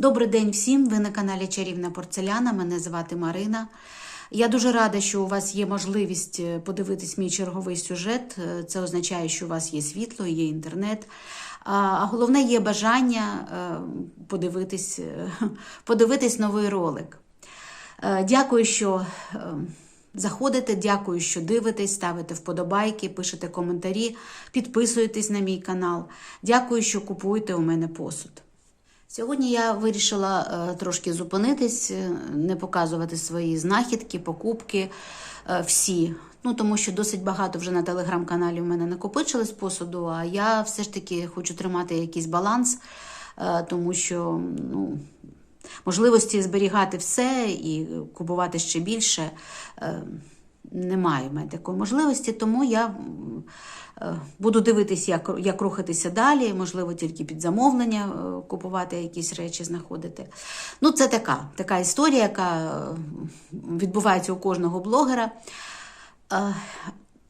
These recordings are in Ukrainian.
Добрий день всім! Ви на каналі Чарівна Порцеляна. Мене звати Марина. Я дуже рада, що у вас є можливість е, подивитись мій черговий сюжет. Е, Це означає, що у вас є світло, є інтернет. А головне є бажання е, подивитись, подивитись новий ролик. Дякую, що заходите, дякую, що дивитесь, ставите вподобайки, пишете коментарі, підписуєтесь на мій канал. Дякую, що купуєте у мене посуд. Сьогодні я вирішила е, трошки зупинитись, е, не показувати свої знахідки, покупки е, всі. Ну, тому що досить багато вже на телеграм-каналі в мене накопичилось посуду, а я все ж таки хочу тримати якийсь баланс, тому що ну, можливості зберігати все і купувати ще більше немає в мене такої можливості, тому я буду дивитися, як, як рухатися далі, можливо, тільки під замовлення е, купувати якісь речі, знаходити. Ну, це така, така історія, яка е, відбувається у кожного блогера. Е,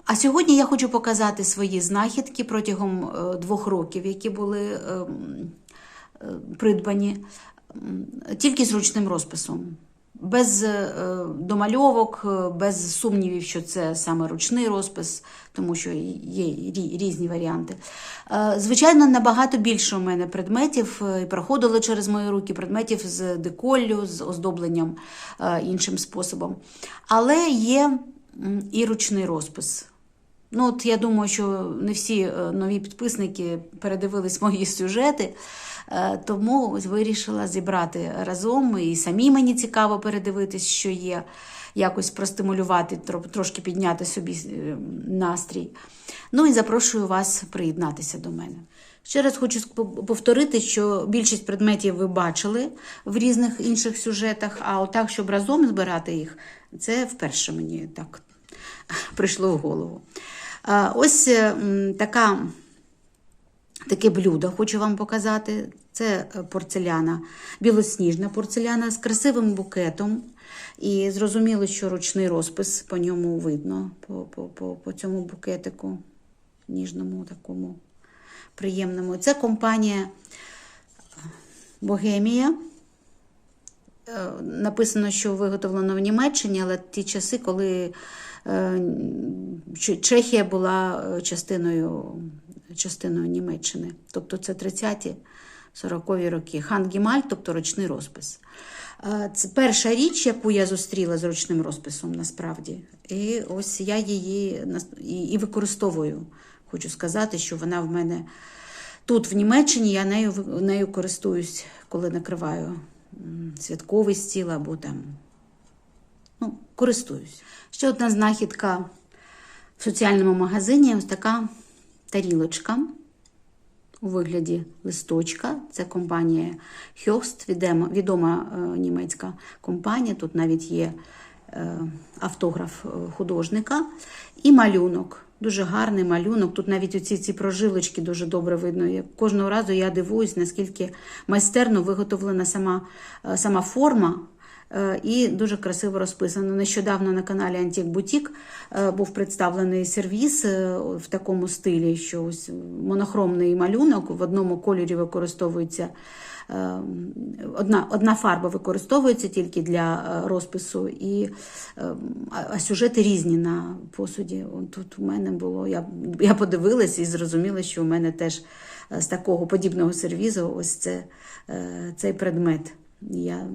А сьогодні я хочу показати свої знахідки протягом е, двох років, які були е, м, е, придбані тільки з ручним розписом. Без е, домальовок, е, без сумнівів, що це саме ручний розпис, тому що є різні варіанти. Е, Звичайно, набагато більше у мене предметів і проходило через мої руки предметів з деколлю, з оздобленням іншим способом. Але є і ручний розпис. Ну, от я думаю, що не всі нові підписники передивились мої сюжети, тому вирішила зібрати разом. І самі мені цікаво передивитись, що є, якось простимулювати, трошки підняти собі е, настрій. Ну і запрошую вас приєднатися до мене. Ще раз хочу повторити, що більшість предметів ви бачили в різних інших сюжетах, а отак, щоб разом збирати їх, це вперше мені так прийшло в голову. Ось е, така, таке блюдо хочу вам показати. Це е, порцеляна, білосніжна порцеляна з красивим букетом. І зрозуміло, що ручний розпис по ньому видно, по, по, по, по цьому букетику, ніжному, такому приємному. Це компанія Богемія. Е, Написано, що виготовлено в Німеччині, але ті часи, коли е, Чехія була е, частиною, частиною Німеччини. Тобто це 30-ті, 40-ві роки. Хан Гімаль, тобто ручний розпис. Е, Це перша річ, яку я зустріла з ручним розписом насправді. І ось я її і використовую. Хочу сказати, що вона в мене тут, в Німеччині, я нею, нею користуюсь, коли накриваю святковий стіл або там. Ну, користуюсь. Ще одна знахідка в соціальному магазині ось така тарілочка у вигляді листочка. Це компанія Хьост, відома, відома е, німецька компанія. Тут навіть є е, автограф е, художника і малюнок. Дуже гарний малюнок. Тут навіть оці ці прожилочки дуже добре видно. Кожного разу я дивуюсь, наскільки майстерно виготовлена сама, е, сама форма. Е, І дуже красиво розписано. Нещодавно на каналі Антік Бутік е, був представлений сервіс е, в такому стилі, що ось монохромний малюнок в одному кольорі використовується. Одна, одна фарба використовується тільки для розпису, і, а сюжети різні на посуді. Тут у мене було, я, я подивилась і зрозуміла, що у мене теж з такого подібного сервізу ось це, цей предмет. Я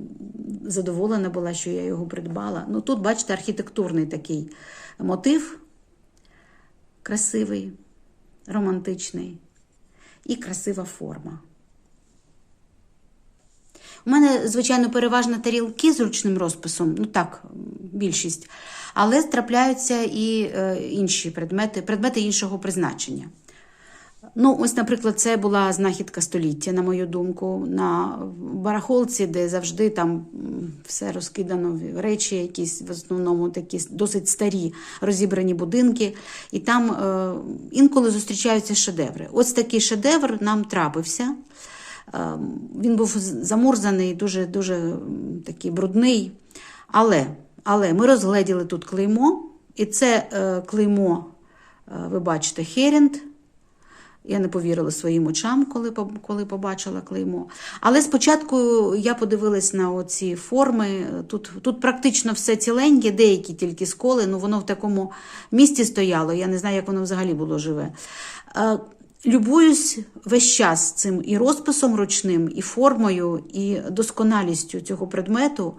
задоволена була, що я його придбала. Ну тут, бачите, архітектурний такий мотив, красивий, романтичний і красива форма. У мене, звичайно, переважно тарілки з ручним розписом, ну так, більшість, але трапляються і е, інші предмети, предмети іншого призначення. Ну, ось, наприклад, це була знахідка століття, на мою думку, на барахолці, де завжди там все розкидано, речі якісь, в основному такі досить старі розібрані будинки, і там е, інколи зустрічаються шедеври. Ось такий шедевр нам трапився. Е, Він був замурзаний, дуже, дуже такий брудний. Але, але ми розгледіли тут клеймо, і це е, клеймо, е, ви бачите, Херінд. Я не повірила своїм очам, коли, коли побачила клеймо. Але спочатку я подивилась на оці форми. Тут, тут практично все ціленьке, деякі тільки сколи, ну воно в такому місці стояло. Я не знаю, як воно взагалі було живе. Е, Любуюсь весь час цим і розписом ручним, і формою, і досконалістю цього предмету.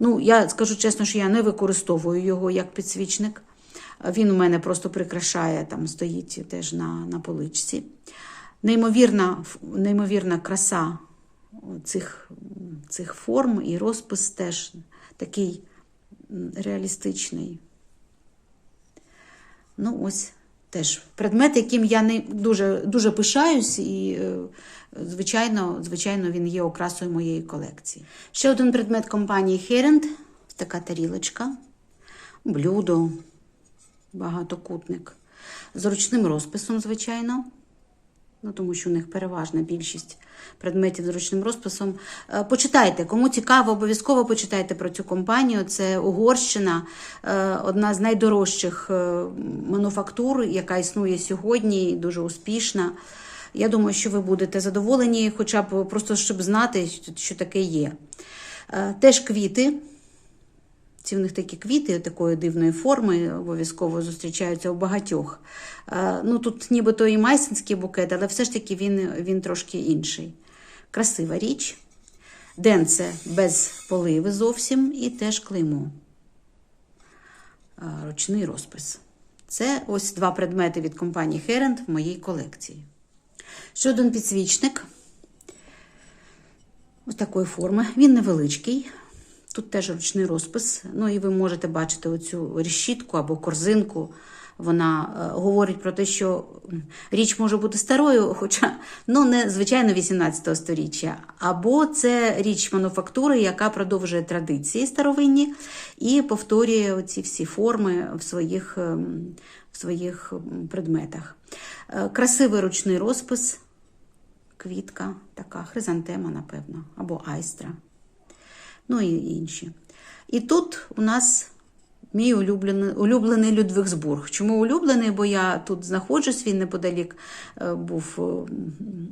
Ну, я скажу чесно, що я не використовую його як підсвічник. Він у мене просто прикрашає, там стоїть теж на, на поличці. Неймовірна, неймовірна краса цих, цих форм і розпис теж такий реалістичний. Ну, ось теж предмет, яким я не дуже, дуже пишаюсь, і, е, звичайно, звичайно, він є окрасою моєї колекції. Ще один предмет компанії Herend – така тарілочка, блюдо, багатокутник. З ручним розписом, звичайно. Ну, тому що у них переважна більшість предметів з ручним розписом. Е, Почитайте, кому цікаво, обов'язково почитайте про цю компанію. Це Угорщина, е, одна з найдорожчих е, мануфактур, яка існує сьогодні, дуже успішна. Я думаю, що ви будете задоволені, хоча б просто щоб знати, що- таке є. Теж квіти. Ці в них такі квіти такої дивної форми обов'язково зустрічаються у багатьох. Е, Ну, тут нібито і майсинський букет, але все ж таки він, він трошки інший. Красива річ. Денце без поливи зовсім і теж клеймо. Е, Ручний розпис. Це ось два предмети від компанії Herend в моїй колекції. Ще один підсвічник. Ось такої форми. Він невеличкий. Тут теж ручний розпис. Ну і ви можете бачити оцю решітку або корзинку. Вона е, говорить про те, що річ може бути старою, хоча ну не звичайно 18 сторіччя. Або це річ мануфактури, яка продовжує традиції старовинні і повторює оці всі форми в своїх, ем, в своїх предметах. Е, Красивий ручний розпис, квітка, така хризантема, напевно, або айстра ну і інші. І тут у нас мій улюблений, улюблений Людвигсбург. Чому улюблений? Бо я тут знаходжусь, він неподалік е, був, е,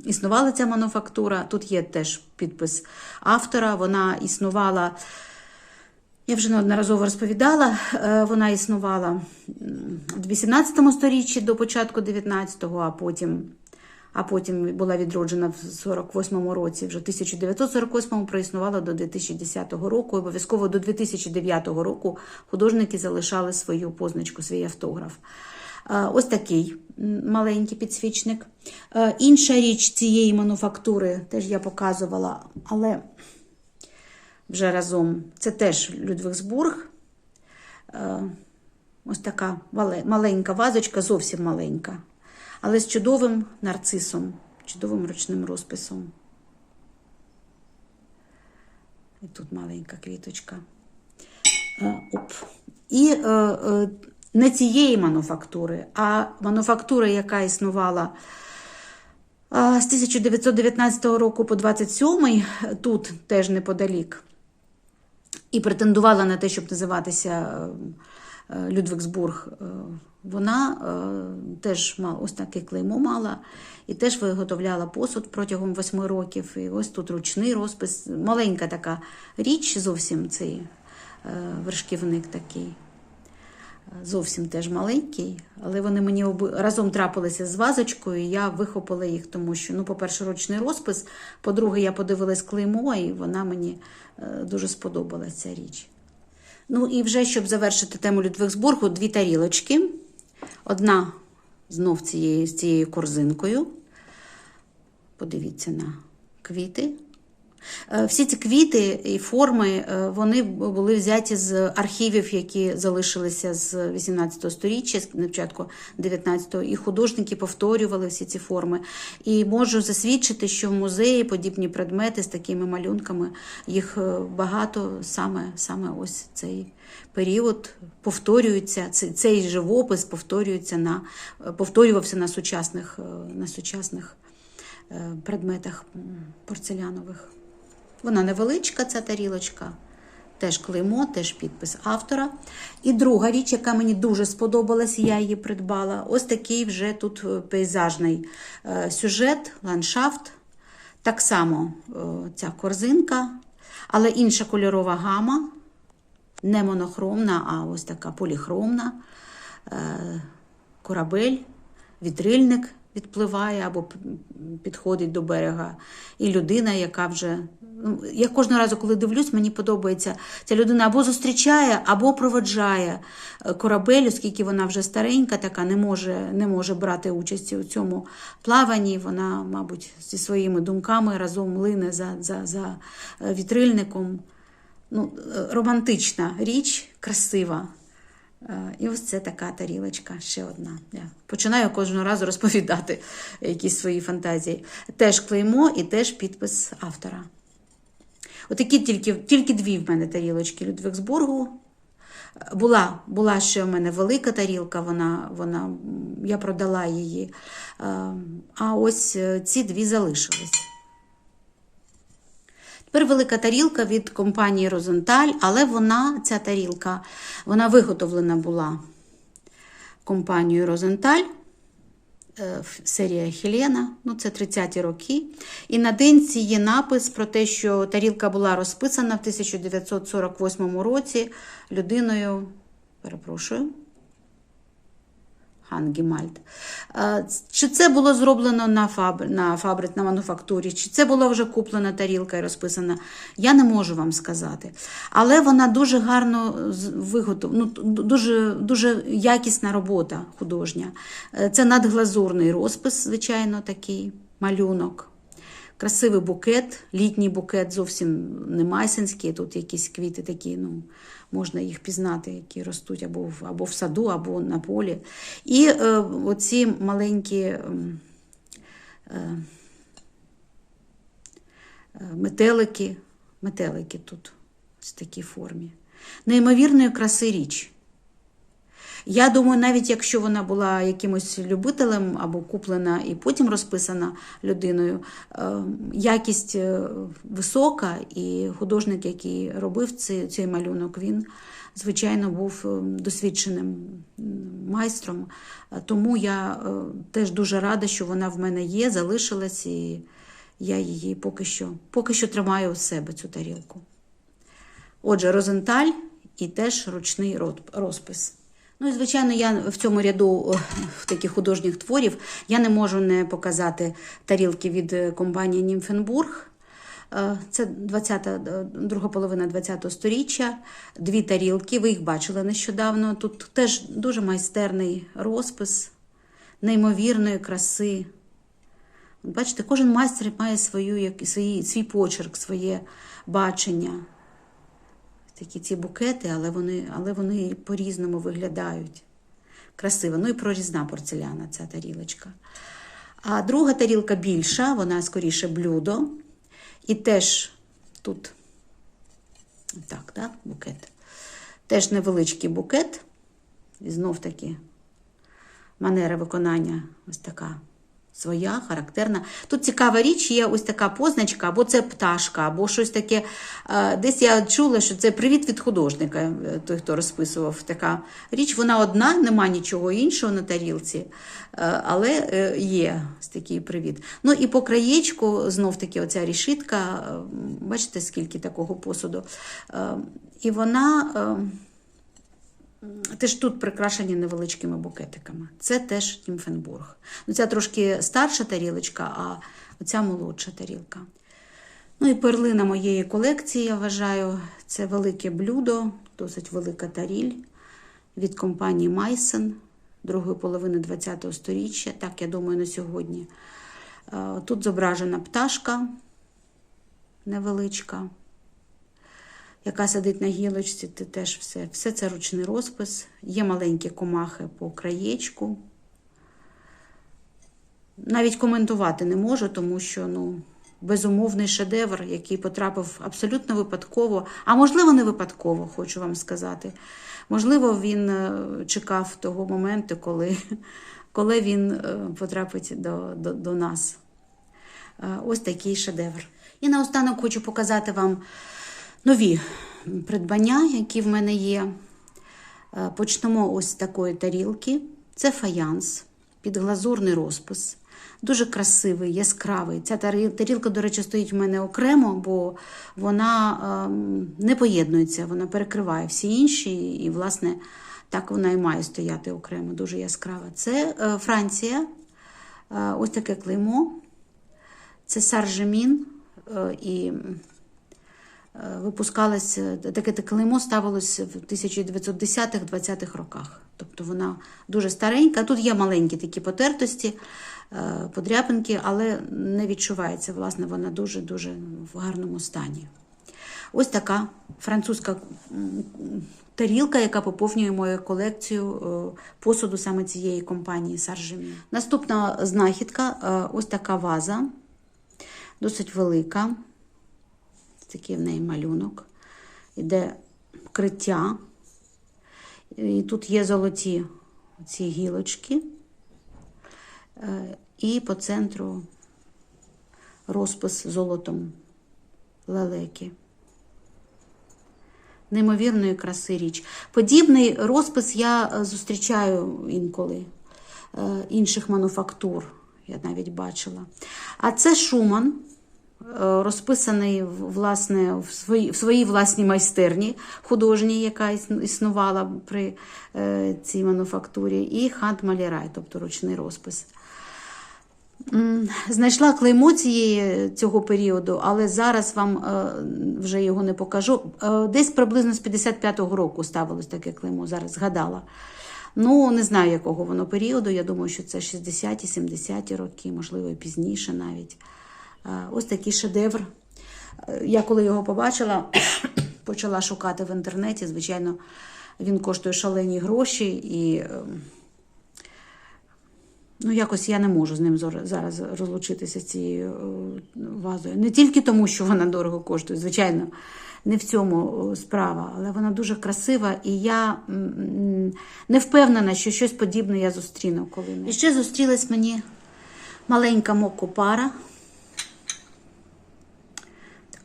існувала ця мануфактура. Тут є теж підпис автора. Вона існувала. Я вже неодноразово розповідала, е, вона існувала в 18 сторіччі до початку 19-го, а потім, а потім була відроджена в 48-му році. Вже в 1948-му проіснувала до 2010 року. Обов'язково до 2009 року художники залишали свою позначку, свій автограф. Е, Ось такий маленький підсвічник. Е, Інша річ цієї мануфактури теж я показувала, але вже разом. Це теж Людвигсбург. Е, Ось така маленька вазочка, зовсім маленька, але з чудовим нарцисом, чудовим ручним розписом. І тут маленька квіточка. Е, Оп. І е, е, не цієї мануфактури, а мануфактури, яка існувала а, з 1919 року по 27 тут теж неподалік, і претендувала на те, щоб називатися е, Людвигсбург. е, Вона е, теж мала ось таке клеймо мала і теж виготовляла посуд протягом восьми років. І ось тут ручний розпис, маленька така річ, зовсім цей вершківник такий зовсім теж маленький, але вони мені оби- разом трапилися з вазочкою, і я вихопила їх, тому що, ну, по-перше, ручний розпис, по-друге, я подивилась клеймо, і вона мені дуже сподобалася ця річ. Ну і вже, щоб завершити тему Людвигсбургу, дві тарілочки. Одна знов цією, з цією корзинкою. Подивіться на квіти. Е, Всі ці квіти і форми е, вони були взяті з архівів, які залишилися з 18 століття, з початку 19-го, і художники повторювали всі ці форми. І можу засвідчити, що в музеї подібні предмети з такими малюнками їх е, багато саме, саме ось цей період повторюється. Цей, живопис повторюється на повторювався на сучасних, на сучасних предметах порцелянових. Вона невеличка, ця тарілочка, теж клеймо, теж підпис автора. І друга річ, яка мені дуже сподобалась, я її придбала. Ось такий вже тут е, пейзажний е, сюжет, ландшафт. Так само е, ця корзинка, але інша кольорова гама, не монохромна, а ось така поліхромна. Корабель, вітрильник відпливає або підходить до берега. І людина, яка вже. ну, Я кожного разу, коли дивлюсь, мені подобається. Ця людина або зустрічає, або проводжає е, корабель, оскільки вона вже старенька, така не може, не може брати участі у цьому плаванні. Вона, мабуть, зі своїми думками разом лине за, за, за е, вітрильником. Ну, е, романтична річ, красива. Е, І ось це така тарілочка, ще одна. Я починаю кожного разу розповідати якісь свої фантазії. Теж клеймо і теж підпис автора. Отакі тільки, тільки дві в мене тарілочки Людвигсбургу. Була, була ще в мене велика тарілка, вона, вона, я продала її. Е, А ось е, ці дві залишились. Тепер тарілка від компанії Розенталь, але вона, ця тарілка, вона виготовлена була компанією Розенталь. е, Серія Хелена, ну це 30-ті роки. І на денці є напис про те, що тарілка була розписана в 1948 році людиною, перепрошую, Хангімальд. Е, Чи це було зроблено на, фабр... на фабрик, на мануфактурі, чи це була вже куплена тарілка і розписана, я не можу вам сказати. Але вона дуже гарно виготовлена, ну, дуже, дуже якісна робота художня. Е, Це надглазурний розпис, звичайно, такий малюнок. Красивий букет, літній букет, зовсім не майсинський. Тут якісь квіти такі, ну, можна їх пізнати, які ростуть або в, або в саду, або на полі. І е, оці маленькі ем, е, е, метелики, метелики тут в такій формі. Неймовірної краси річ. Я думаю, навіть якщо вона була якимось любителем або куплена і потім розписана людиною, е, якість е, висока, і художник, який робив цей, малюнок, він, звичайно, був е, досвідченим майстром. Тому я теж дуже рада, що вона в мене є, залишилась, і я її поки що, поки що тримаю у себе цю тарілку. Отже, Розенталь і теж ручний розпис. Ну і звичайно, я в цьому ряду таких художніх творів я не можу не показати тарілки від е, компанії Німфенбург. Е, Це 20, е, друга половина ХХ століття. Дві тарілки. Ви їх бачили нещодавно. Тут теж дуже майстерний розпис, неймовірної краси. Бачите, кожен майстер має свою, як, свій, свій почерк, своє бачення такі ці букети, але вони, але вони по-різному виглядають. Красиво. Ну і прорізна порцеляна ця тарілочка. А друга тарілка більша, вона скоріше блюдо. І теж тут так, так, букет. Теж невеличкий букет. І знов таки манера виконання ось така своя, характерна. Тут цікава річ, є ось така позначка, або це пташка, або щось таке. Е, Десь я чула, що це привіт від художника, е, той, хто розписував така річ. Вона одна, нема нічого іншого на тарілці, е, але є ось такий привіт. Ну і по краєчку, знов таки, оця рішитка, бачите, скільки такого посуду. І вона. Теж тут прикрашені невеличкими букетиками. Це теж Німфенбург. Ну, ця трошки старша тарілочка, а оця молодша тарілка. Ну і перлина моєї колекції, я вважаю, це велике блюдо, досить велика таріль від компанії Майсен другої половини ХХ століття. Так, я думаю, на сьогодні. Е, Тут зображена пташка невеличка яка сидить на гілочці, це теж все. Все це ручний розпис. Є маленькі комахи по краєчку. Навіть коментувати не можу, тому що ну, безумовний шедевр, який потрапив абсолютно випадково, а можливо, не випадково, хочу вам сказати. Можливо, він е, чекав того моменту, коли, коли він е, потрапить до, до, до нас. Е, Ось такий шедевр. І наостанок хочу показати вам нові придбання, які в мене є. Е, Почнемо ось з такої тарілки. Це фаянс, підглазурний розпис. Дуже красивий, яскравий. Ця тарілка, до речі, стоїть в мене окремо, бо вона ем, не поєднується, вона перекриває всі інші, і, власне, так вона і має стояти окремо, дуже яскрава. Це е, Франція, Е, ось таке клеймо. Це Саржемін, і е, випускалось, е, таке клеймо ставилось в 1910-20-х роках. Тобто вона дуже старенька. Тут є маленькі такі потертості, е, подряпинки, але не відчувається. Власне, вона дуже-дуже в гарному стані. Ось така французька тарілка, яка поповнює мою колекцію посуду саме цієї компанії Саржемі. Наступна знахідка ось така ваза, досить велика. Такий в неї малюнок. Іде вкриття. І тут є золоті ці гілочки. Е, І по центру розпис золотом лелеки. Неймовірної краси річ. Подібний розпис я е, зустрічаю інколи е, інших мануфактур, я навіть бачила. А це Шуман, розписаний в- власне в своїй, в своїй власній майстерні художній, яка існувала при е, цій мануфактурі, і хант Малірай, тобто ручний розпис. Знайшла клеймо цієї, цього періоду, але зараз вам е, вже його не покажу. Е, десь приблизно з 55-го року ставилось таке клеймо, зараз згадала. Ну, не знаю, якого воно періоду. Я думаю, що це 60-ті, 70-ті роки, можливо, пізніше навіть. Ось такий шедевр. Я коли його побачила, почала шукати в інтернеті. Звичайно, він коштує шалені гроші і. ем, Ну, якось я не можу з ним зараз розлучитися з цією е, вазою. Не тільки тому, що вона дорого коштує, звичайно, не в цьому справа, але вона дуже красива, і я не впевнена, що щось подібне я зустріну коли. І ще зустрілась мені маленька мокопара.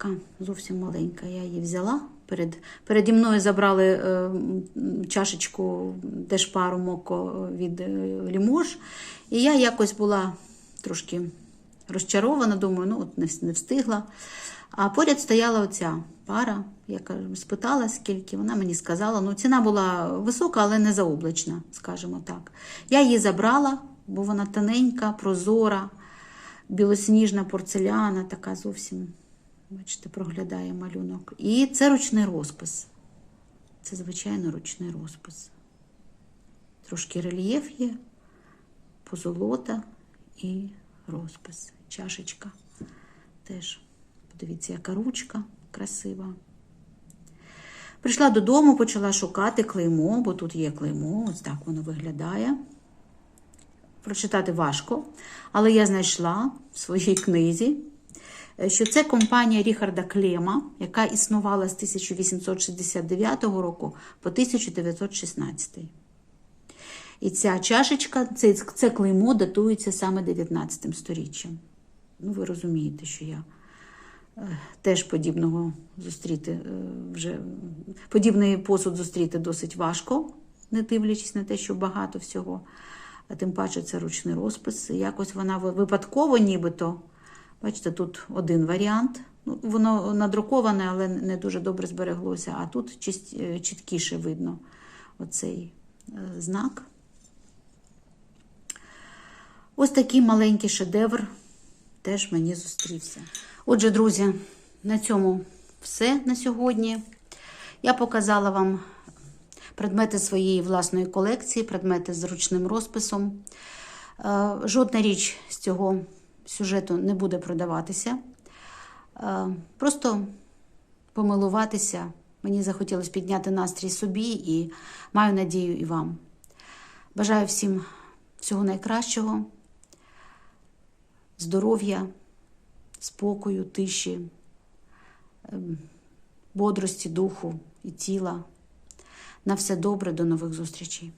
Така зовсім маленька. Я її взяла. Перед, переді мною забрали е, чашечку теж пару моко від е, Лімож. І я якось була трошки розчарована, думаю, ну от не, не встигла. А поряд стояла оця пара, я спитала, скільки. Вона мені сказала, ну ціна була висока, але не заоблачна, скажімо так. Я її забрала, бо вона тоненька, прозора, білосніжна порцеляна, така зовсім, бачите, проглядає малюнок. І це ручний розпис. Це, звичайно, ручний розпис. Трошки рельєф є, позолота і розпис. Чашечка теж. Подивіться, яка ручка красива. Прийшла додому, почала шукати клеймо, бо тут є клеймо, ось так воно виглядає. Прочитати важко, але я знайшла в своїй книзі, що це компанія Ріхарда Клема, яка існувала з 1869 року по 1916. І ця чашечка, це, це клеймо датується саме 19 сторіччям. Ну, ви розумієте, що я е, теж подібного зустріти е, вже подібний посуд зустріти досить важко, не дивлячись на те, що багато всього. А тим паче це ручний розпис. Якось вона випадково, нібито. Бачите, тут один варіант. Ну, воно надруковане, але не дуже добре збереглося. А тут е, чіткіше видно оцей е, знак. Ось такий маленький шедевр теж мені зустрівся. Отже, друзі, на цьому все на сьогодні. Я показала вам предмети своєї власної колекції, предмети з ручним розписом. Е, Жодна річ з цього сюжету не буде продаватися. Е, Просто помилуватися. Мені захотілося підняти настрій собі і маю надію і вам. Бажаю всім всього найкращого, здоров'я, спокою, тиші, ем, бодрості духу і тіла. На все добре, до нових зустрічей.